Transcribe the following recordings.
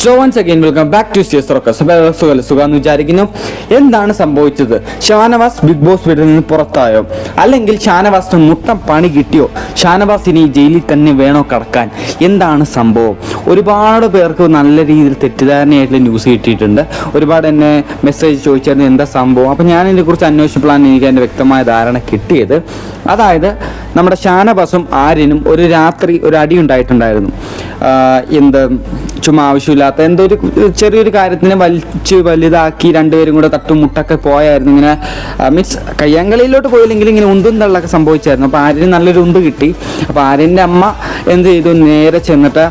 So once again welcome back to stays rocks സുഖം സുഖമെന്ന് വിചാരിക്കുന്നു. എന്താണ് സംഭവിച്ചത്? ഷാനവാസ് ബിഗ് ബോസ് വീട്ടിൽ നിന്ന് പുറത്തായോ? അല്ലെങ്കിൽ ഷാനവാസിന് മുട്ടം പണി കിട്ടിയോ? ഷാനവാസ് ഇനി ജയിലിൽ തന്നെ വേണോ കടക്കാൻ? എന്താണ് സംഭവം? ഒരുപാട് പേർക്ക് നല്ല രീതിയിൽ തെറ്റിദ്ധാരണയായിട്ടുള്ള ന്യൂസ് കിട്ടിയിട്ടുണ്ട്. ഒരുപാട് എന്നെ മെസ്സേജ് ചോദിച്ചായിരുന്നു എന്താ സംഭവം? അപ്പം ഞാൻ ഇതിനെക്കുറിച്ച് അന്വേഷിച്ചപ്പോഴാണ് എനിക്ക് അതിന്റെ വ്യക്തമായ ധാരണ കിട്ടിയത്. അതായത് നമ്മുടെ ഷാനവാസും ആര്യനും ഒരു രാത്രി ഒരു അടി ഉണ്ടായിട്ടുണ്ടായിരുന്നു. എന്ത് ചുമ്മാ ആവശ്യമില്ലാത്ത എന്തോ ഒരു ചെറിയൊരു കാര്യത്തിനെ വലിച്ച് വലുതാക്കി രണ്ടുപേരും കൂടെ തട്ടും മുട്ടൊക്കെ പോയായിരുന്നു. ഇങ്ങനെ മീൻസ് കയ്യാങ്കളിയിലോട്ട് പോയില്ലെങ്കിൽ ഇങ്ങനെ ഉന്തും തള്ളൊക്കെ സംഭവിച്ചായിരുന്നു. അപ്പോൾ ആര്യന് നല്ലൊരു ഉന്ത് കിട്ടി. അപ്പോൾ ആര്യന്റെ അമ്മ എന്ത് ചെയ്തു? നേരെ ചെന്നിട്ട്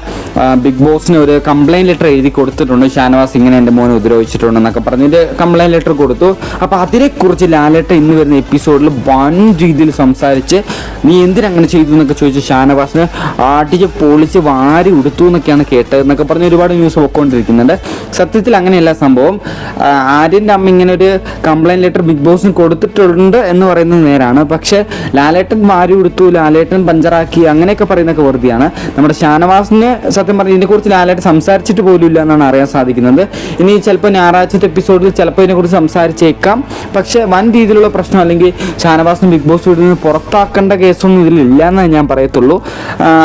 ബിഗ് ബോസിന് ഒരു കംപ്ലൈന്റ് ലെറ്റർ എഴുതി കൊടുത്തിട്ടുണ്ട്. ഷാനവാസ് ഇങ്ങനെ എന്റെ മോനെ ഉപദ്രവിച്ചിട്ടുണ്ടെന്നൊക്കെ പറഞ്ഞിട്ട് കംപ്ലൈന്റ് ലെറ്റർ കൊടുത്തു. അപ്പോൾ അതിനെക്കുറിച്ച് ലാലേട്ട ഇന്ന് വരുന്ന എപ്പിസോഡിൽ വൻ രീതിയിൽ സംസാരിച്ച് നീ എന്തിനങ്ങനെ ചെയ്തു എന്നൊക്കെ ചോദിച്ച് ഷാനവാസിന് ആട്ടിച്ച് പൊളിച്ച് വാരി ഉടുത്തു എന്നൊക്കെയാണ് കേട്ടത് എന്നൊക്കെ പറഞ്ഞ് ഒരുപാട് ന്യൂസ് പൊക്കോണ്ടിരിക്കുന്നുണ്ട് സത്യത്തിൽ അങ്ങനെയല്ല സംഭവം. ആര്യന്റെ അമ്മ ഇങ്ങനെ ഒരു കംപ്ലൈന്റ് ലെറ്റർ ബിഗ് ബോസിന് കൊടുത്തിട്ടുണ്ട് എന്ന് പറയുന്നത് നേരാണ്. പക്ഷേ ലാലേട്ടൻ വാരി ഉടുത്തു ലാലേട്ടൻ പഞ്ചറാക്കി അങ്ങനെയൊക്കെ പറയുന്നൊക്കെ വെറുതെയാണ്. നമ്മുടെ ഷാനവാസിന് സത്യം പറഞ്ഞാൽ ഇതിനെക്കുറിച്ച് ലാലായിട്ട് സംസാരിച്ചിട്ട് പോലും ഇല്ല എന്നാണ് അറിയാൻ സാധിക്കുന്നത്. ഇനി ചിലപ്പോൾ ഞായറാഴ്ചത്തെ എപ്പിസോഡിൽ ചിലപ്പോൾ ഇതിനെക്കുറിച്ച് സംസാരിച്ചേക്കാം. പക്ഷേ വൻ രീതിയിലുള്ള പ്രശ്നം അല്ലെങ്കിൽ ഷാനവാസിനെ ബിഗ് ബോസ് വീട്ടിൽ നിന്ന് പുറത്താക്കേണ്ട കേസൊന്നും ഇതിലില്ല എന്നേ ഞാൻ പറയത്തുള്ളൂ.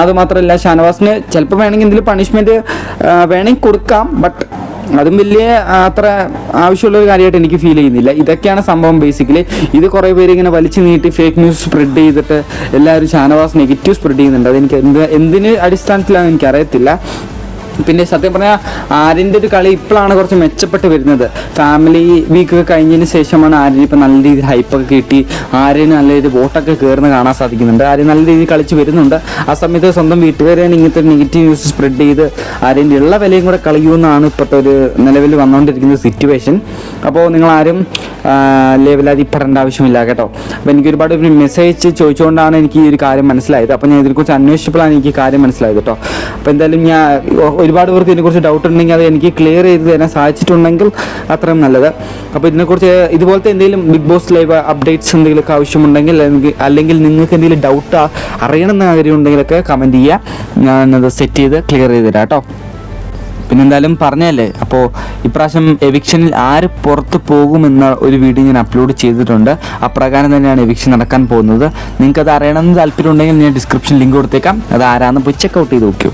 അതുമാത്രമല്ല ഷാനവാസിന് ചിലപ്പോൾ വേണമെങ്കിൽ എന്തെങ്കിലും പണിഷ്മെന്റ് വേണമെങ്കിൽ കൊടുക്കാം. ബട്ട് അതും വലിയ അത്ര ആവശ്യമുള്ള ഒരു കാര്യമായിട്ട് എനിക്ക് ഫീൽ ചെയ്യുന്നില്ല. ഇതൊക്കെയാണ് സംഭവം ബേസിക്കലി ഇത് കുറേ പേര് ഇങ്ങനെ വലിച്ചു നീട്ടി ഫേക്ക് ന്യൂസ് സ്പ്രെഡ് ചെയ്തിട്ട് എല്ലാവരും ഷാനവാസ് നെഗറ്റീവ് സ്പ്രെഡ് ചെയ്യുന്നുണ്ട്. അതെനിക്ക് എന്ത് എന്തിന് അടിസ്ഥാനത്തിലാണെന്ന് എനിക്കറിയത്തില്ല. പിന്നെ സത്യം പറഞ്ഞാൽ ആര്യന്റെ ഒരു കളി ഇപ്പോഴാണ് കുറച്ച് മെച്ചപ്പെട്ട് വരുന്നത്. ഫാമിലി വീക്ക് കഴിഞ്ഞതിന് ശേഷമാണ് ആര്യൻ ഇപ്പം നല്ല രീതിയിൽ ഹൈപ്പൊക്കെ കിട്ടി. ആര്യന് നല്ല രീതിയിൽ വോട്ടൊക്കെ കയറുന്ന കാണാൻ സാധിക്കുന്നുണ്ട്. ആര്യൻ നല്ല രീതിയിൽ കളിച്ച് വരുന്നുണ്ട്. ആ സമയത്ത് സ്വന്തം വീട്ടുകാരെയാണ് ഇങ്ങനത്തെ നെഗറ്റീവ് ന്യൂസ് സ്പ്രെഡ് ചെയ്ത് ആര്യന്റെ ഉള്ള വിലയും കൂടെ കളയുമെന്നാണ് ഇപ്പോഴത്തെ ഒരു നിലവിൽ വന്നുകൊണ്ടിരിക്കുന്ന സിറ്റുവേഷൻ അപ്പോൾ നിങ്ങളാരും ലെവലാതി പെടേണ്ട ആവശ്യമില്ല കേട്ടോ. അപ്പോൾ എനിക്ക് ഒരുപാട് മെസ്സേജ് ചോദിച്ചുകൊണ്ടാണ് എനിക്ക് ഈ ഒരു കാര്യം മനസ്സിലായത്. അപ്പോൾ ഞാൻ ഇതിനെക്കുറിച്ച് അന്വേഷിച്ചപ്പോഴാണ് എനിക്ക് കാര്യം മനസ്സിലായത് കേട്ടോ. അപ്പോൾ എന്തായാലും ഞാൻ ഒരുപാട് പേർക്ക് ഇതിനെക്കുറിച്ച് ഡൗട്ട് ഉണ്ടെങ്കിൽ അത് എനിക്ക് ക്ലിയർ ചെയ്ത് തരാൻ സാധിച്ചിട്ടുണ്ടെങ്കിൽ അത്രയും നല്ലത്. അപ്പോൾ ഇതിനെക്കുറിച്ച് ഇതുപോലത്തെ എന്തെങ്കിലും ബിഗ് ബോസ് ലൈവ് അപ്ഡേറ്റ്സ് എന്തെങ്കിലുമൊക്കെ ആവശ്യമുണ്ടെങ്കിൽ അല്ലെങ്കിൽ നിങ്ങൾക്ക് എന്തെങ്കിലും ഡൗട്ട് അറിയണമെന്ന് ആഗ്രഹം ഉണ്ടെങ്കിലൊക്കെ കമന്റ് ചെയ്യുക. ഞാനത് സെറ്റ് ചെയ്ത് ക്ലിയർ ചെയ്ത് തരാം കേട്ടോ. പിന്നെ എന്തായാലും പറഞ്ഞല്ലേ അപ്പോൾ ഇപ്രാവശ്യം എവിക്ഷനിൽ ആര് പുറത്ത് പോകുമെന്ന ഒരു വീഡിയോ ഞാൻ അപ്ലോഡ് ചെയ്തിട്ടുണ്ട്. അപ്രകാരം തന്നെയാണ് എവിക്ഷൻ നടക്കാൻ പോകുന്നത്. നിങ്ങൾക്കത് അറിയണമെന്ന് താല്പര്യം ഉണ്ടെങ്കിൽ ഞാൻ ഡിസ്ക്രിപ്ഷൻ ലിങ്ക് കൊടുത്തേക്കാം. അത് ആരാന്ന് പോയി ചെക്ക് ഔട്ട് ചെയ്ത് നോക്കൂ